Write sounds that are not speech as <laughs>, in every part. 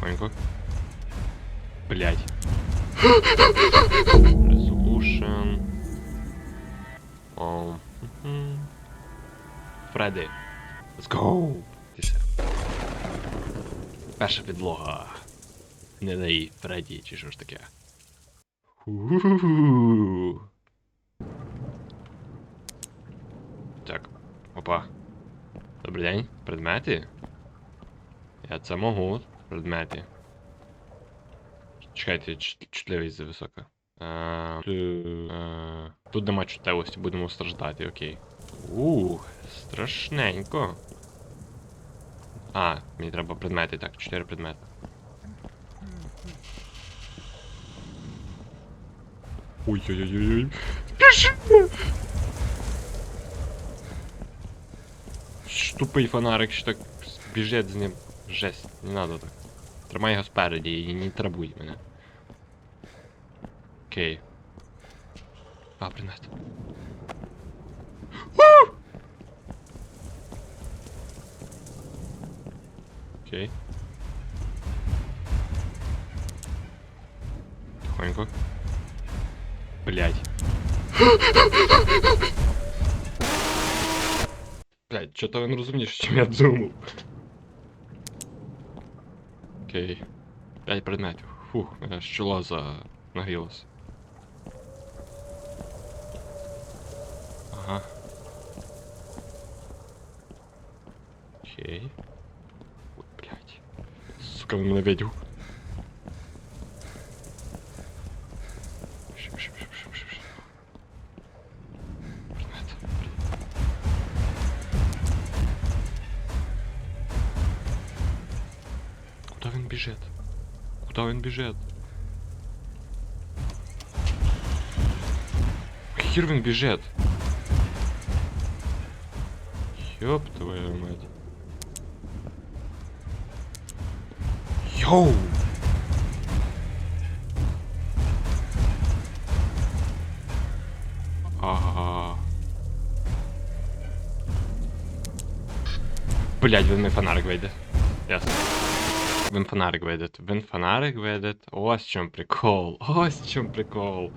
Тихонько. Блять. Resolution. О. мгм. Let's go! Перша підлога. Не дай Фредді, чи що ж таке. Так, опа. Добрий день. Предмети? Я це можу. Предмети. Чекайте, чут- чутливість зависока. А, ту- Тут нема чутливості, будемо страждати, окей. Ух, страшненько. А, мені треба предмети, так, чотири предмети. Ой-ой-ой-ой. Біжи! Ж Тупий фонарик, що так біжить з ним. Жесть, не надо так. Тримай його спереді і не трабуй мене. Окей. А. У! Окей. Тихонько. Блять. Блять, что-то він розумніше, чим я думав. Окей. П'ять предметів. Фух, аж чоло за... нагрілося. Ага. Окей. Ой, блядь. Сука, він мене видів. Куда він біжить? Хір він біжить? Ёб твою мать. Йоу! Ага. Блять, він мій фонарик вийде. Ясно. Він фонарик вийде. Він фонарик вийде. Ось в чому прикол. Ось в чому прикол.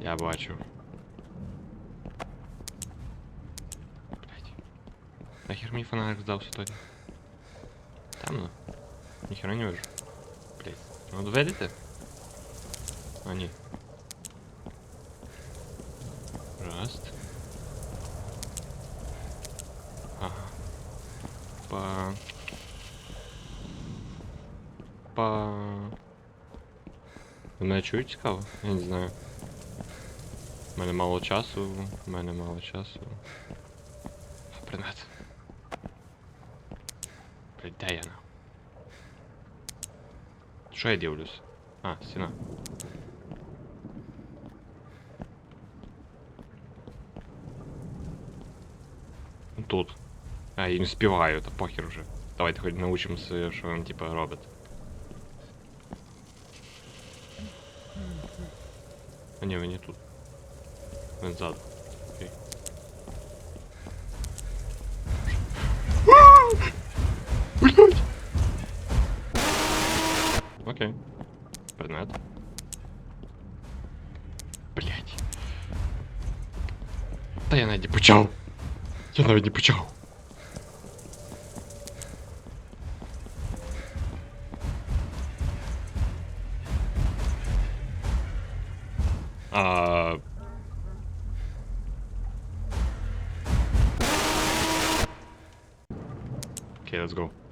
Я бачу. Блять. Нахер мені фонарик здався тоді? Темно. Ніхера не вижу. Блять. Ну видите? А ні. Раз. Ага. Па. Па. Ви мене чують цікаво? Я не знаю. У мене мало часу, у мене мало часу. Предмет. Блять, де я на? Що я дивлюсь? А, стіна. Ну, Тут. А, я не співаю, та похер уже. Давайте хоч научимося, що він типа робить. А ні, він не тут. Він ззаду. Окей. Блять! Окей. Предмет. Блять. Та я навіть не почав. Я навіть не почав. А... Окей, let's go.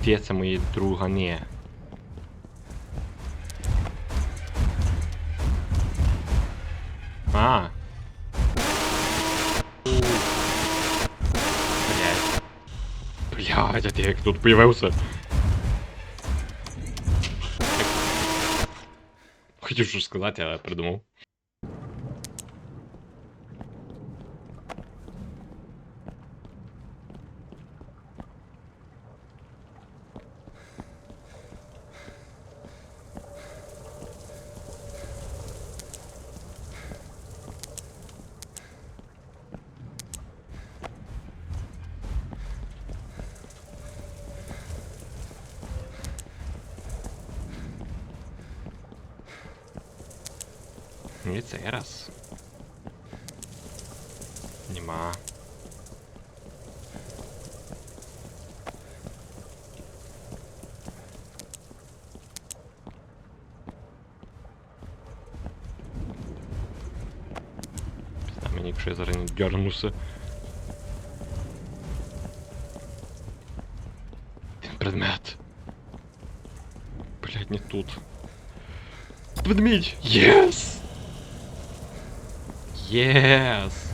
Кутеться мої другани. А. Блять. Блять, а ти як тут появився? Хотів щось сказати, але придумав. І цей раз. Нема. Пізда мені, якщо я зараз не дернуся. Один предмет. Блять, не тут. Ведмідь! Єс! Єс!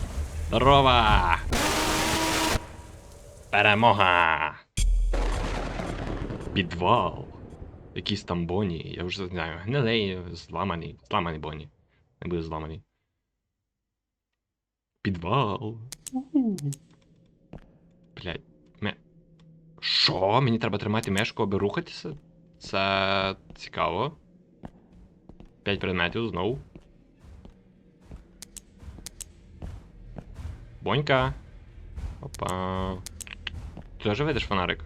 Здорово! Перемога! Підвал. Якісь там боні, я вже знаю. Гнилей, зламані. Зламані боні. Не буде зламані. Підвал. Блять. Ме... Що? Мені треба тримати мешку, аби рухатися? Це цікаво. П'ять предметів знову. Бонька. Опа. Ти теж ведеш фонарик?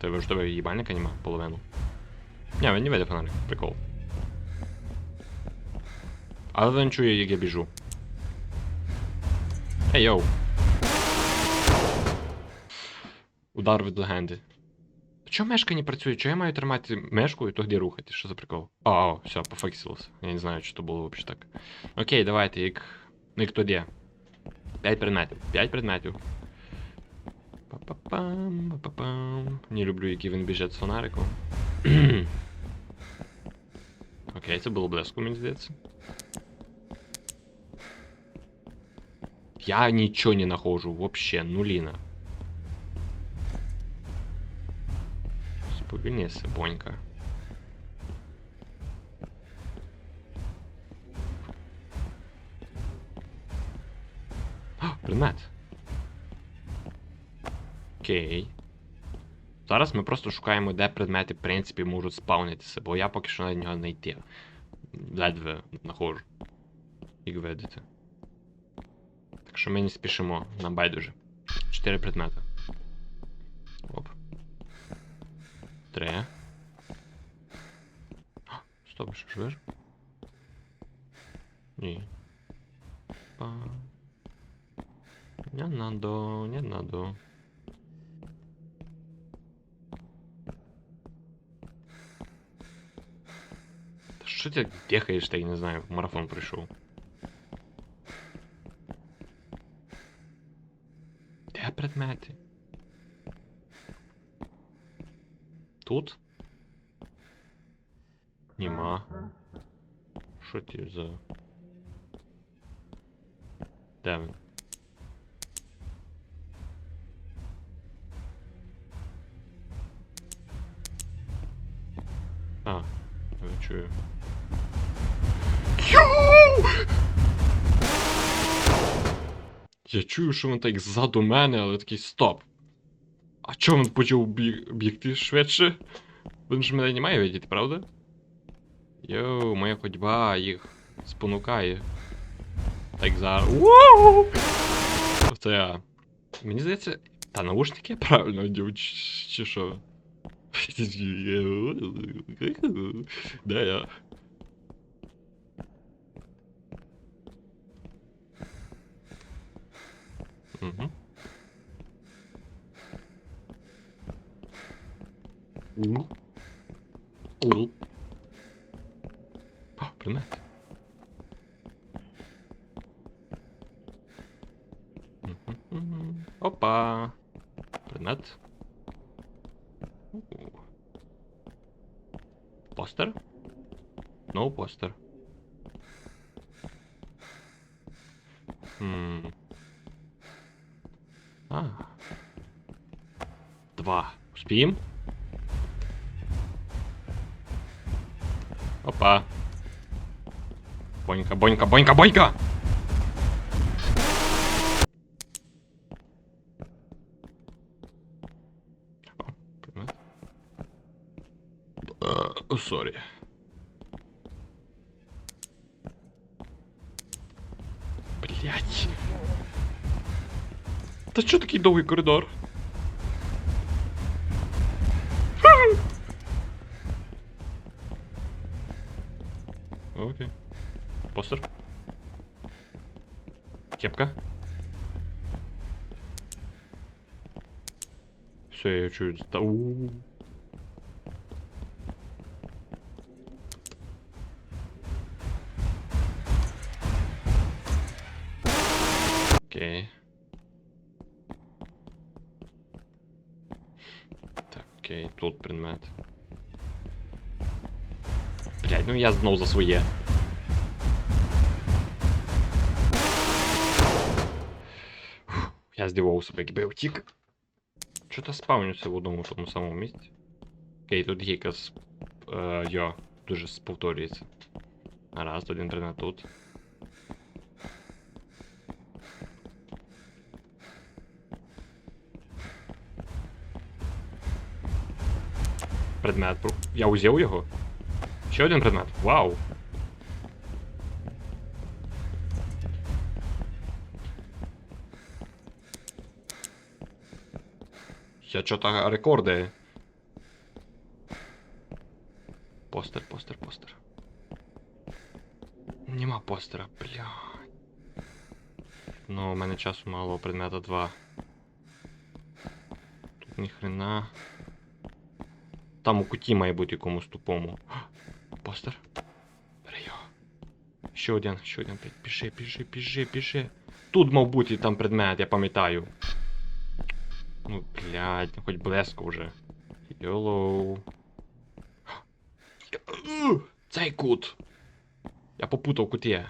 Тебе ж тебе їбальника нема половину. Ні, він не веде фонарик, прикол. Але він чує, як я біжу. Ей йоу. Удар від легенди. Чому мешка не працює? Чого я маю тримати мешку і тоді рухати? Що за прикол? А, о, все, пофіксилося. Я не знаю, що то було взагалі так. Окей, давайте, як. Як тоді. П'ять предметів. П'ять предметів. Па-па-пам, па-па-пам. Не люблю, які він біжить з фонариком. <clears throat> Окей, це було близько, мені здається. Я нічого не нахожу, вообще, нуліна. Сповільнися, бонька. Предмет. Окей. Зараз ми просто шукаємо, де предмети, в принципі, можуть спавнитися, бо я поки що на нього не йти. Ледве знаходжу. Як видите. Так що ми не спішимо, нам байдуже. Чотири предмети. Оп. Три. Стоп, що ж вижу? Ні. Па. Не надо, не надо. Ти бегаєш, та я не знаю, в марафон прийшов. Де предмети? Тут? Нема. Що ти за. Де? А, я чую. Я чую, що він так ззаду мене, але такий стоп. А чого він почав бігти швидше? Він ж мене не має видіти, правда? Йоу, моя ходьба їх спонукає. Так зараз. Це я. Мені здається. Та наушники я правильно одів, чи що? Де я? Угу. У. У. О, предмет. Постер. Хм. А. Два. Успеем? Опа. Бонька, бонька, бонька, бонька! О, предмет. Та що такий довгий коридор? Окей. Постер. Кепка. Все, я чую. Та окей, тут предмет. Блять, ну я знов за своє. Я здивував себе, якби я втік. Чого-то спавнюся в одному тому самому місці. Окей, тут гіка з. Е, йо, дуже повторюється. Гаразд, один предмет тут. Предмет. Я узяв його? Ще один предмет. Вау! Я чого-то рекорди. Постер, постер, постер. Нема постера, бля. Ну, у мене часу мало, предмета 2. Тут ніхрена. Там у куті має бути якомусь тупому. Постер. Бери його. Ще один, ще один. Піши, піши, піши, піши. Тут мав бути там предмет, я пам'ятаю. Ну, блядь, хоч блеско вже. Йолоу. Цей кут. Я попутав куті.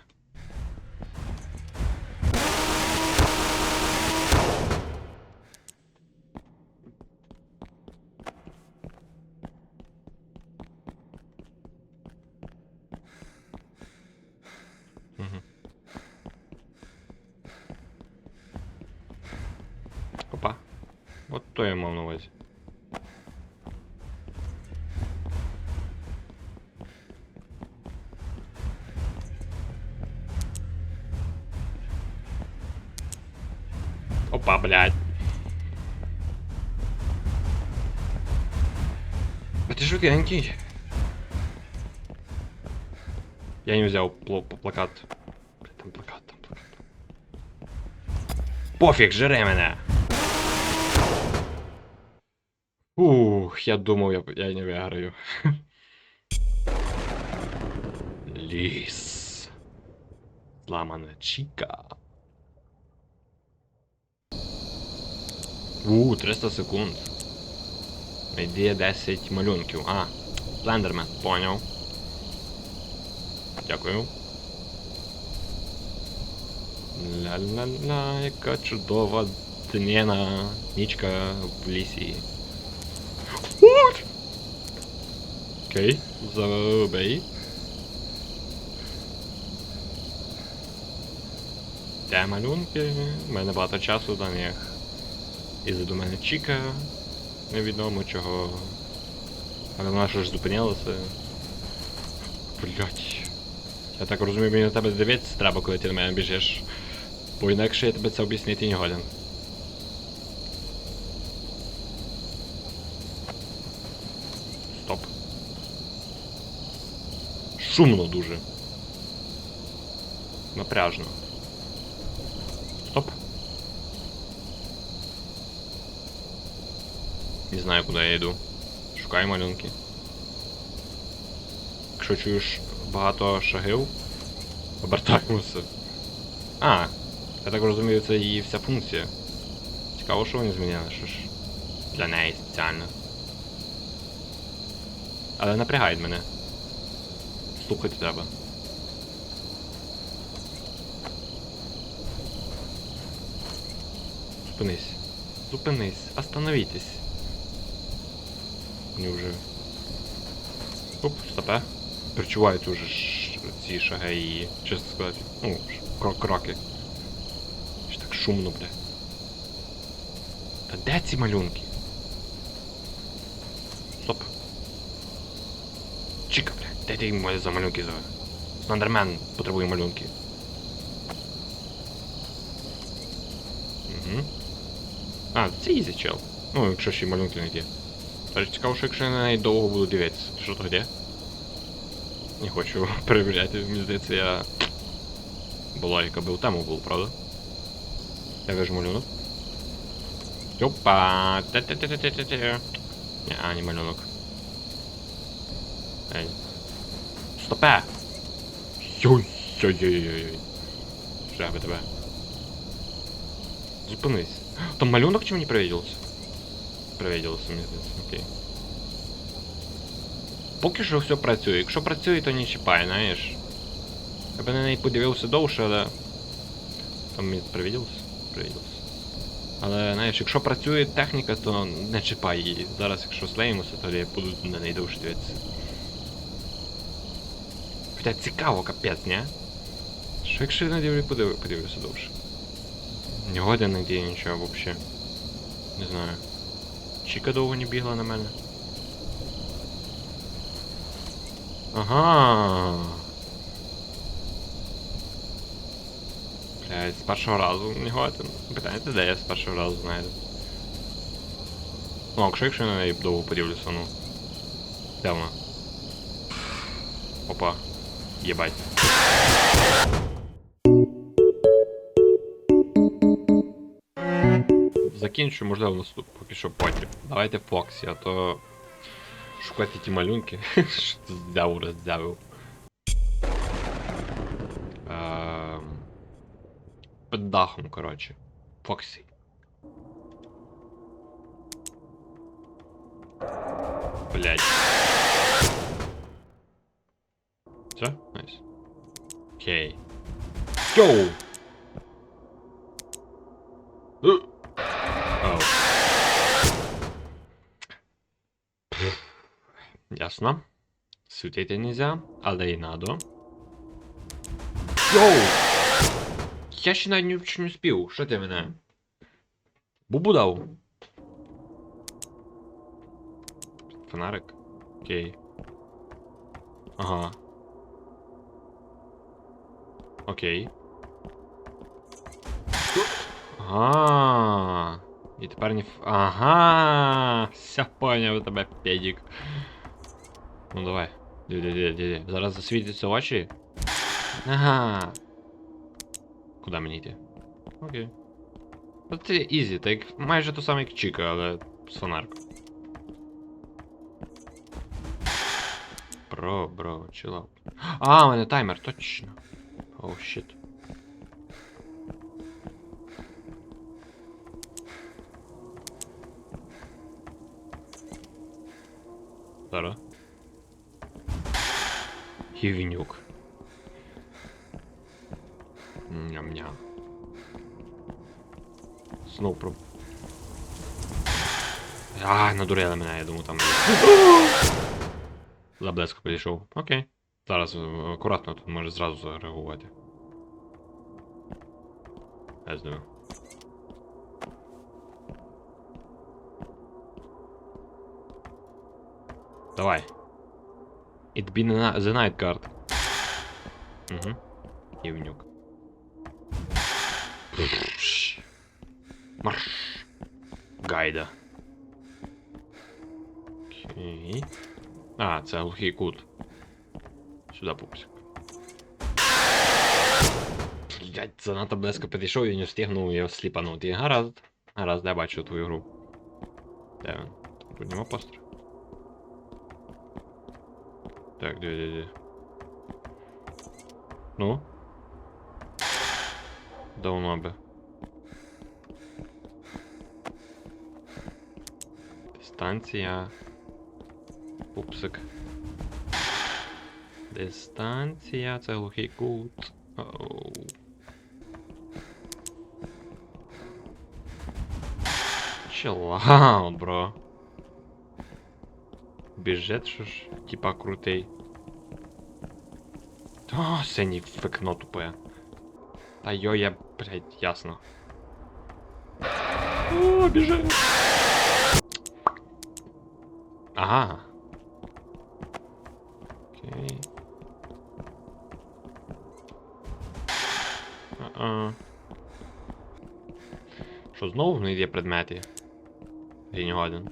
То я мав на. Опа, блядь. А ты жутенький. Я не взял по- плакат. Бля, Там плакат, там плакат. Пофіг, жри мене. Я думав, я, я не виграю. <laughs> Ліс. Зламана Чіка. У, 300 секунд. Найди 10 малюнків. А, Блендермен, поняв. Дякую. Ля-ля-ля, яка чудова днєна нічка в лісі. Окей, забей. Де малюнки? У мене багато часу до них. І до мене Чіка. Невідомо чого. Але вона що ж зупинилася. Блять. Я так розумію, мені на тебе дивитися треба, коли ти на мене біжиш. Бо інакше я тебе це об'яснити не годен. Стоп. Шумно дуже. Напряжно. Стоп. Не знаю, куди я йду. Шукаю малюнки. Якщо чуєш багато шагів, обертаємося. А, я так розумію, це її вся функція. Цікаво, що вони змінили, що ж. Для неї спеціально. Але напрягають мене. Слухати треба. Зупинись. Зупинись. Остановитесь. Мені вже. Оп, стопе. Причувають уже ж ці шаги і, чесно сказати, ну, крок кроки. Ж так шумно, бля. Та де ці малюнки? Стоп. Ти йому за малюнки за? Слендермен потребує малюнки. Угу. А, це ізі чел. Ну, якщо ще малюнки не є. Тож цікаво, що якщо я на неї довго буду дивитися. Що то де? Не хочу <laughs> перевіряти, мені здається, я. Була яка у тему була, правда? Я вижу малюнок. Опа! Те-те-те-те-те-те. Ні, а, не малюнок. Ей. Стопе! Йой-йой-йой-йой. Жаби тебе. Зупинись. Там малюнок чи мені привиделся? Привиделся, мені здається, окей. Поки що все працює. Якщо працює, то не чіпай, знаєш. Я би на неї подивився довше, але. Там мені привиделся? Привиделся. Але, знаєш, якщо працює техніка, то не чіпай її. Зараз, якщо слеїмося, то я буду на неї довше дивитися. Хоча цікаво, капець, ні? Що якщо я на дивлю подив... подивлюся довше? Не годен нігде нічого взагалі. Не знаю. Чіка довго не бігла на мене. Ага. Блядь, з першого разу не годен. Питання, де я з першого разу знайду. Ну, якщо якщо я на неї довго подивлюся, ну. Де? Опа. Єбать. Закінчу, можливо, наступ, поки що потім. Давайте Фоксі, а то шукати ті малюнки. <laughs> Що ти здяву роздявив. Ем... Під дахом, коротше. Фоксі. Блять. Окей. Йоу! Е. Ясно. Світити нельзя, але і надо. Йоу! Я ще навіть ні в чому не спів. Що ти мене? Бубу дав. Фонарик? Окей. Ага. Окей. Ага. І тепер не ф... Ага. Все поняв тебе, педик. Ну давай. Диви. Зараз засвітяться очі. Ага. Куди мені йти? Окей. Це ізі, так майже то саме як Чіка, але з фонарком. Бро, бро, чилаут. А, у мене таймер, точно. Оу, щит. Зараз. Гівнюк. Ням-ням. Знов про... А, надурили мене, я думаю, там. <gasps> Заблеско підійшов. Окей. Зараз е, акуратно тут може зразу зареагувати. Я знаю. Давай. It be the night guard. Угу. Івнюк. Марш. Гайда. Окей. А, це глухий кут. Сюди пупсик. Блять, занадто близько підійшов і не встигнув його сліпанути. Гаразд. Гаразд, я бачу твою гру. Де він? Тут нема постер. Так, де, де, де. Ну? Давно би. Дистанція. Пупсик. Дистанція, це глухий кут. Оу. Чилаут, бро. Бюджет що ж, типа крутий. О, синій вікно тупе. Та йо, я, блядь, ясно. О, біжи. Ага. Окей. А-а. Що, знову не є предмети? Він годен.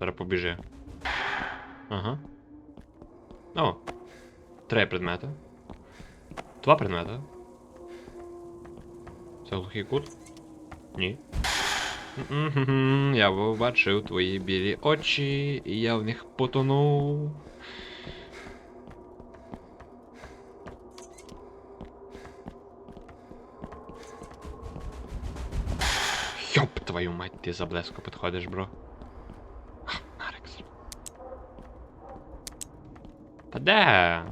Зараз побіжи. Ага. О. Три предмети. Два предмети. Це глухий кут? Ні. Я побачив твої білі очі, і я в них потонув. Твою мать, ти за блеско підходиш, бро. Нарекс. Та де?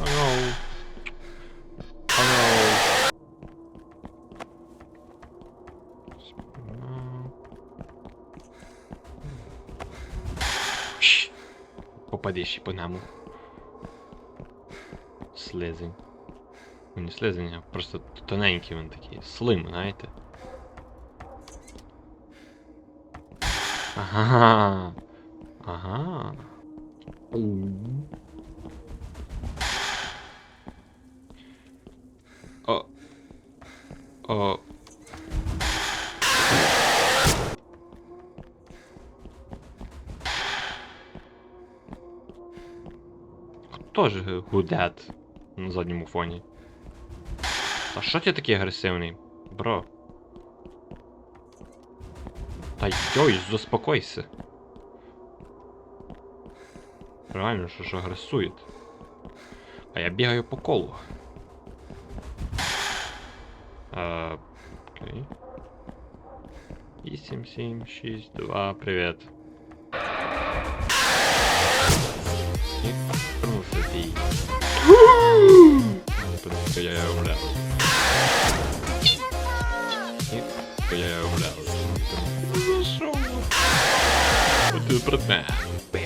О. Спина. Щ. По нему. Слизень. Ну, не слизень, просто тоненький він такий. Слим, знаєте. Ага. Ага. О. О. Хто ж гудет на задньому фоні? А що ти такий агресивний? Бро. Та йой, заспокойся. Реально, що ж агресує. А я бігаю по колу. А, окей. 8, 7, 6, 2, привет. І я Ти предмет. да?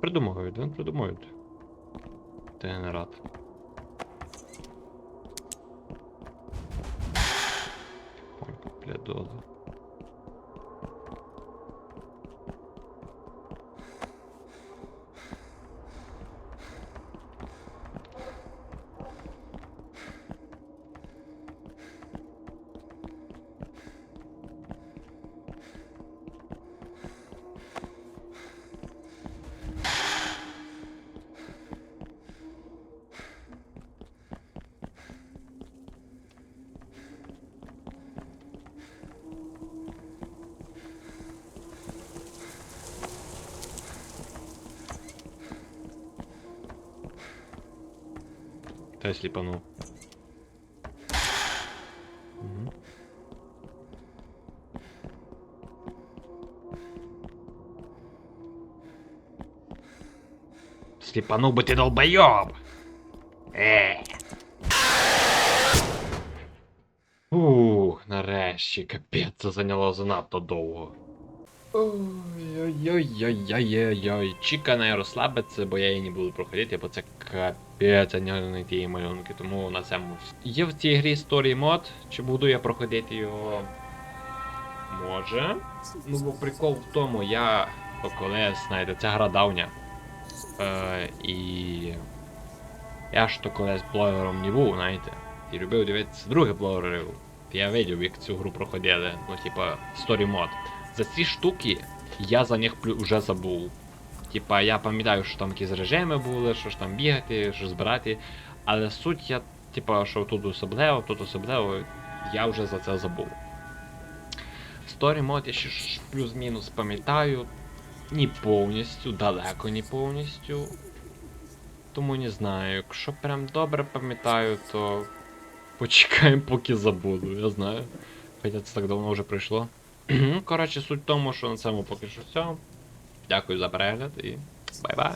Придумують, він придумують. Дегенерат. Понька, блядола. Та я сліпанув. Мгм. Сліпанув би ти долбойоб! Е. Ух, нарешті, капець, це зайняло занадто довго. Ой-ой-ой-ой-ой-ой. Чіка не розслабиться, бо я її не буду проходити, бо це капець, а не тієї малюнки, тому на цьому. Є в цій грі story мод, чи буду я проходити його? Може. Ну бо прикол в тому, я то колись, знаєте, ця гра давня. Е, і. Я ж то колись блогером не був, знаєте. І любив дивитися других блогерів. Я видів, як цю гру проходили, ну, типа, story мод. За ці штуки я за них вже забув. Типа, я пам'ятаю, що там якісь режими були, що ж там бігати, що збирати. Але суть я, типа, що тут особливо, тут особливо, я вже за це забув. Story мод я ще ж плюс-мінус пам'ятаю. Не повністю, далеко не повністю. Тому не знаю. Якщо прям добре пам'ятаю, то почекаємо, поки забуду, я знаю. Хоча це так давно вже пройшло. <clears throat> Ну, Коротше, суть в тому, що на цьому поки що все. Дякую за перегляд і бай-бай.